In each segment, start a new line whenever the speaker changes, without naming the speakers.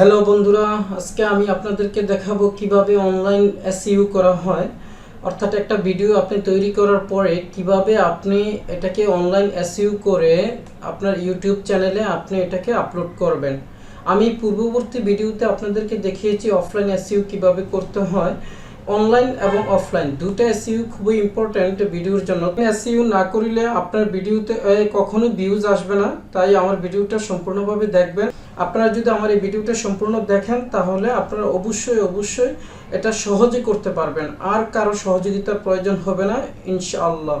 Hello বন্ধুরা, আজকে আমি আপনাদেরকে দেখাবো কীভাবে অনলাইন এসইউ করা হয়। অর্থাৎ একটা ভিডিও আপনি তৈরি করার পরে কীভাবে আপনি এটাকে অনলাইন এসইউ করে আপনার ইউটিউব চ্যানেলে আপনি এটাকে আপলোড করবেন। আমি পূর্ববর্তী ভিডিওতে আপনাদেরকে দেখিয়েছি অফলাইন এসইউ কীভাবে করতে হয়। অনলাইন এবং অফলাইন দুটো এসইউ খুবই ইম্পর্ট্যান্ট ভিডিওর জন্য। এসইউ না করিলে আপনার ভিডিওতে কখনো ভিউজ আসবে না। তাই আমার ভিডিওটা সম্পূর্ণভাবে দেখবেন। আপনারা যদি আমার এই ভিডিওটা সম্পূর্ণ দেখেন, তাহলে আপনারা অবশ্যই অবশ্যই এটা সহজে করতে পারবেন। আর কারও সহযোগিতার প্রয়োজন হবে না, ইনশাআল্লাহ।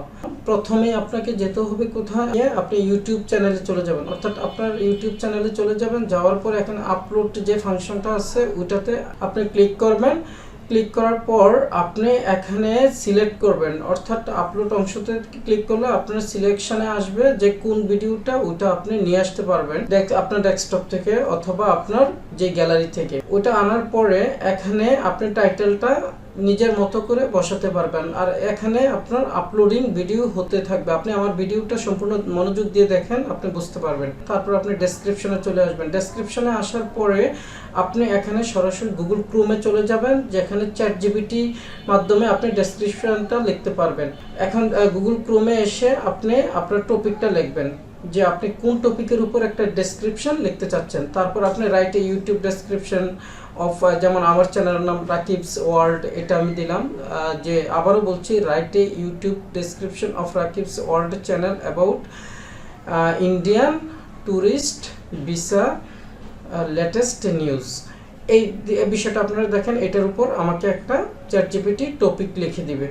প্রথমে আপনাকে যেতে হবে কোথায়? আপনি ইউটিউব চ্যানেলে চলে যাবেন। অর্থাৎ আপনার ইউটিউব চ্যানেলে চলে যাবেন। যাওয়ার পর এখানে আপলোড যে ফাংশনটা আছে, ওইটাতে আপনি ক্লিক করবেন। ক্লিক করার পর আপনি এখানে সিলেক্ট করবেন। অর্থাৎ আপলোড অংশতে ক্লিক করলে আপনার সিলেকশনে আসবে যে কোন ভিডিওটা ওটা আপনি নিয়ে আসতে পারবেন আপনার ডেস্কটপ থেকে অথবা আপনার যে গ্যালারি থেকে। ওটা আনার পরে এখানে আপনি টাইটেলটা নিজের মতো করে বসাতে পারবেন। আর এখানে আপনার আপলোডিং ভিডিও হতে থাকবে। আপনি আমার ভিডিওটা সম্পূর্ণ মনোযোগ দিয়ে দেখেন, আপনি বুঝতে পারবেন। তারপর আপনি ডেসক্রিপশনে চলে আসবেন। ডেসক্রিপশনে আসার পরে আপনি এখানে সরাসরি গুগল ক্রোমে চলে যাবেন, যেখানে চ্যাট জিবিটি মাধ্যমে আপনি ডেসক্রিপশনটা লিখতে পারবেন। এখন গুগল ক্রোমে এসে আপনি আপনার টপিকটা লিখবেন। যে আপনি কোন টপিকের উপর একটা ডেসক্রিপশন লিখতে চাচ্ছেন। তারপর আপনি রাইটে ইউটিউব ডেসক্রিপশন অফ যেমন আমার চ্যানেলের নাম রাকিবস ওয়ার্ল্ড, এটা আমি দিলাম। যে আবারও বলছি রাইটে YouTube description of Rakib's world channel about Indian tourist visa latest news এই বিষয়টা আপনারা দেখেন, এটার উপর আমাকে একটা চ্যাট জিপিটি টপিক লিখে দিবে।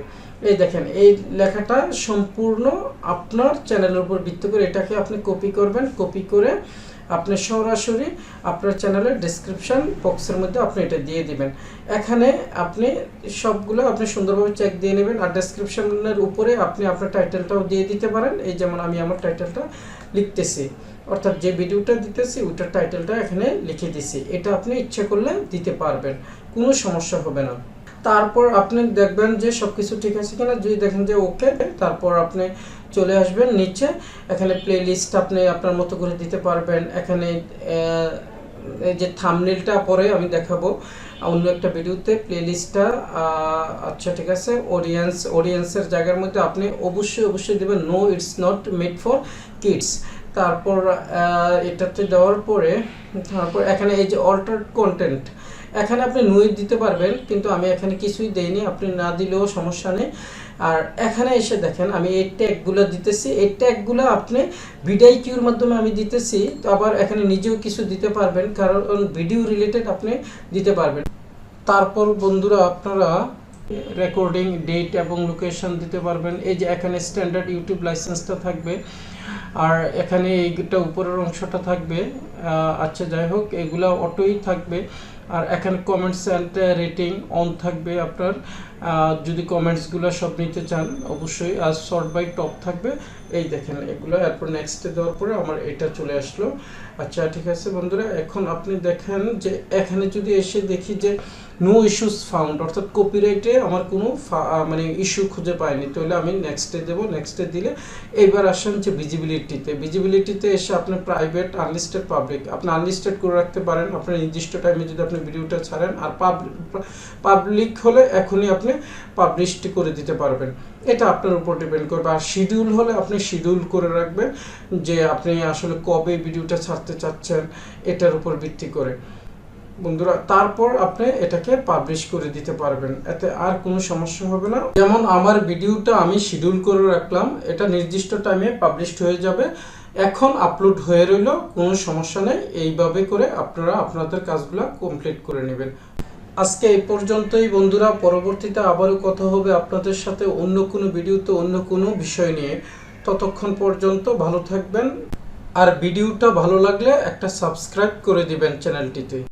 এই দেখেন, এই লেখাটা সম্পূর্ণ আপনার চ্যানেলের উপর ভিত্তি করে এটাকে আপনি কপি করবেন কপি করে আপনি সরাসরি আপনার চ্যানেলের ডেসক্রিপশন বক্সের মধ্যে আপনি এটা দিয়ে দিবেন। এখানে আপনি সবগুলো আপনি সুন্দরভাবে চেক দিয়ে নেবেন আর ডেসক্রিপশনের উপরে আপনি আপনার টাইটেলটাও দিয়ে দিতে পারেন। এই যেমন আমি আমার টাইটেলটা লিখতেছি। অর্থাৎ যে ভিডিওটা দিতেছি ওটার টাইটেলটা এখানে লিখে দিছি। এটা আপনি ইচ্ছে করলে দিতে পারবেন। কোনো সমস্যা হবে না। তারপর আপনি দেখবেন যে সব কিছু ঠিক আছে কিনা। যদি দেখেন যে ওকে তারপর আপনি চলে আসবেন নিচে। এখানে প্লে লিস্ট আপনি আপনার মতো করে দিতে পারবেন। এখানে এই যে থামনেলটা পরে আমি দেখাবো। অন্য একটা ভিডিওতে প্লে লিস্টটা আচ্ছা ঠিক আছে অডিয়েন্স অডিয়েন্সের জায়গার মধ্যে আপনি অবশ্যই অবশ্যই দেবেন। No it's not made for kids তারপর এটাতে দেওয়ার পরে, তারপর এখানে এই যে অল্টার কন্টেন্ট এখানে আপনি নুই দিতে পারবেন, কিন্তু আমি এখানে কিছুই দেইনি, আপনি না দিলেও সমস্যা নেই। আর এখানে এসে দেখেন, আমি এই ট্যাগগুলো দিতেছি। এই ট্যাগগুলো আপনি ভিডিও কিউর মাধ্যমে আমি দিতেছি, তো আবার এখানে নিজেও কিছু দিতে পারবেন, কারণ ভিডিও রিলেটেড আপনি দিতে পারবেন। তারপর বন্ধুরা, আপনারা রেকর্ডিং, ডেট এবং লোকেশন দিতে পারবেন। এই যে এখানে স্ট্যান্ডার্ড ইউটিউব লাইসেন্সটা থাকবে, আর এখানে এইটা উপরের অংশটা থাকবে। আচ্ছা যাই হোক, এগুলা অটোই থাকবে। আর এখানে কমেন্টস অ্যান্ড রেটিং অন থাকবে আপনার। যদি কমেন্টসগুলো সব নিতে চান, অবশ্যই, আর শর্ট বাই টপ থাকবে। এই দেখেন এগুলো, এরপর নেক্সটে দেওয়ার পরে আমার এটা চলে আসলো। আচ্ছা ঠিক আছে বন্ধুরা, এখন আপনি দেখেন যে এখানে যদি এসে দেখি যে নো ইস্যুস ফাউন্ড অর্থাৎ কপিরাইটে আমার কোনো মানে ইস্যু খুঁজে পাইনি, তাহলে আমি নেক্সটে দেবো নেক্সটে দিলে। এইবার আসেন যে ভিজিবিলিটিতে ভিজিবিলিটিতে এসে আপনি প্রাইভেট আনলিস্টেড পাবলিক আপনি আনলিস্টেড করে রাখতে পারেন। আপনার নির্দিষ্ট টাইমে যদি আপনি ভিডিওটা ছাড়েন, আর পাবলিক হলে এখনই আপনি পাবলিশড করে দিতে পারবেন। এটা আপনার উপর ডিপেন্ড করবে। আর শিডিউল হলে আপনি শিডিউল করে রাখবেন যে আপনি আসলে কবে ভিডিওটা ছাড়তে চাচ্ছেন, এটার উপর ভিত্তি করে। বন্ধুরা, তারপর আপনি এটাকে পাবলিশ করে দিতে পারবেন। এতে আর কোনো সমস্যা হবে না। যেমন আমার ভিডিওটা আমি শিডিউল করে রাখলাম, এটা নির্দিষ্ট টাইমে পাবলিশড হয়ে যাবে। এখন আপলোড হয়ে রইল, কোনো সমস্যা নেই। এইভাবে করে আপনারা আপনাদের কাজগুলো কমপ্লিট করে নেবেন। আজকে এই পর্যন্তই বন্ধুরা। পরবর্তীতে আবারও কথা হবে আপনাদের সাথে অন্য কোনো ভিডিওতে অন্য কোনো বিষয় নিয়ে। ততক্ষণ পর্যন্ত ভালো থাকবেন। আর ভিডিওটা ভালো লাগলে একটা সাবস্ক্রাইব করে দিবেন চ্যানেলটিতে।